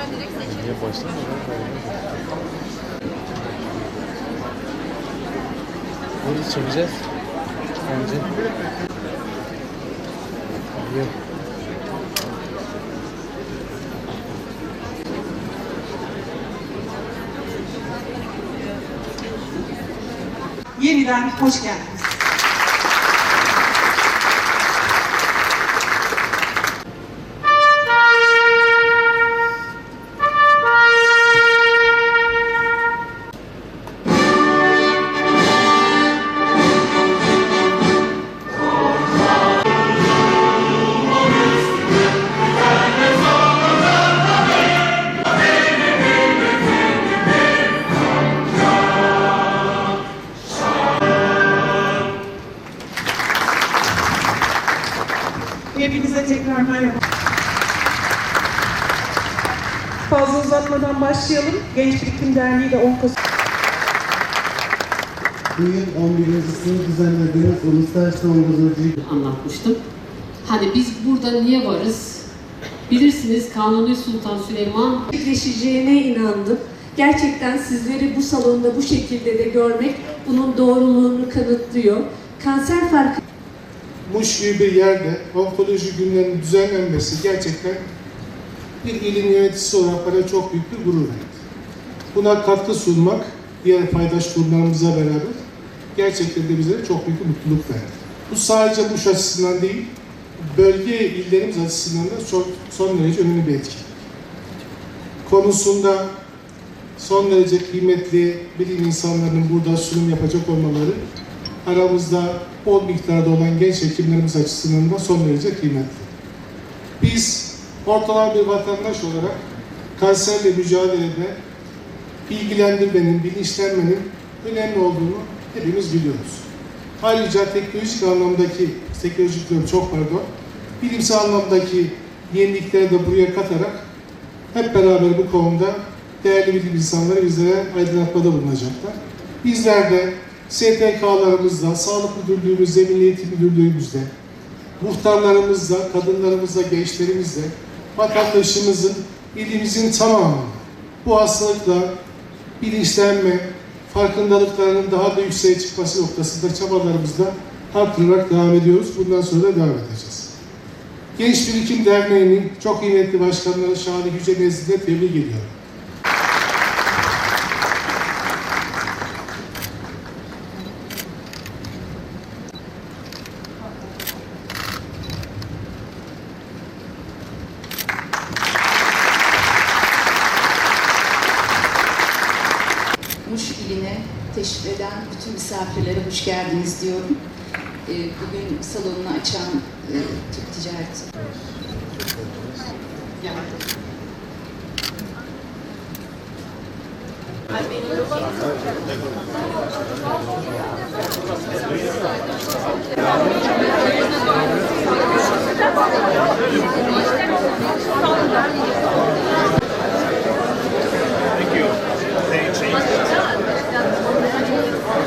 Niye başlamadı? Nereye çekeceğiz? Bence. Yok. Yeniden hoş geldiniz. Merhaba. Fazla uzatmadan başlayalım. Genç Birikim Derneği de 10 Kasım Bu yıl 11.sini düzenlediğimiz Uluslararası Ongozulcu anlatmıştım. Hani biz burada niye varız? Bilirsiniz Kanuni Sultan Süleyman gerçekleşeceğine inandım. Gerçekten sizleri bu salonda bu şekilde de görmek bunun doğruluğunu kanıtlıyor. Kanser farkı Muş gibi bir yerde onkoloji günlerinin düzenlenmesi gerçekten bir ilin yöneticisi olarak bana çok büyük bir gurur verdi. Buna katkı sunmak diğer paydaş kurumlarımıza beraber gerçekten de bize çok büyük bir mutluluk verdi. Bu sadece Muş açısından değil, bölge illerimiz açısından da çok, son derece önemli bir etki. Konusunda son derece kıymetli bilim insanlarının burada sunum yapacak olmaları aramızda bol miktarda olan genç hekimlerimiz açısından da son derece kıymetli. Biz ortalama bir vatandaş olarak kanserle mücadelede bilgilendirmenin, bilinçlenmenin önemli olduğunu hepimiz biliyoruz. Ayrıca teknolojik anlamdaki, teknolojik diyorum çok pardon, bilimsel anlamdaki yenilikleri de buraya katarak hep beraber bu konuda değerli bilim insanları bizlere aydınlatmada bulunacaklar. Bizler de STK'larımızla, Sağlık Müdürlüğümüzle, Milli Eğitim Müdürlüğümüzle, muhtarlarımızla, kadınlarımızla, gençlerimizle, vatandaşımızın, ilimizin tamamı bu hastalıkla bilinçlenme, farkındalıklarının daha da yükseğe çıkması noktasında çabalarımızla artırarak devam ediyoruz. Bundan sonra da devam edeceğiz. Genç Birikim Derneği'nin çok kıymetli başkanları Şahane Yüce nezdinde tebrik ediyorum. Muş iline teşrif eden bütün misafirlere hoş geldiniz diyorum. Ee, Bugün salonunu açan e, Türk Ticaret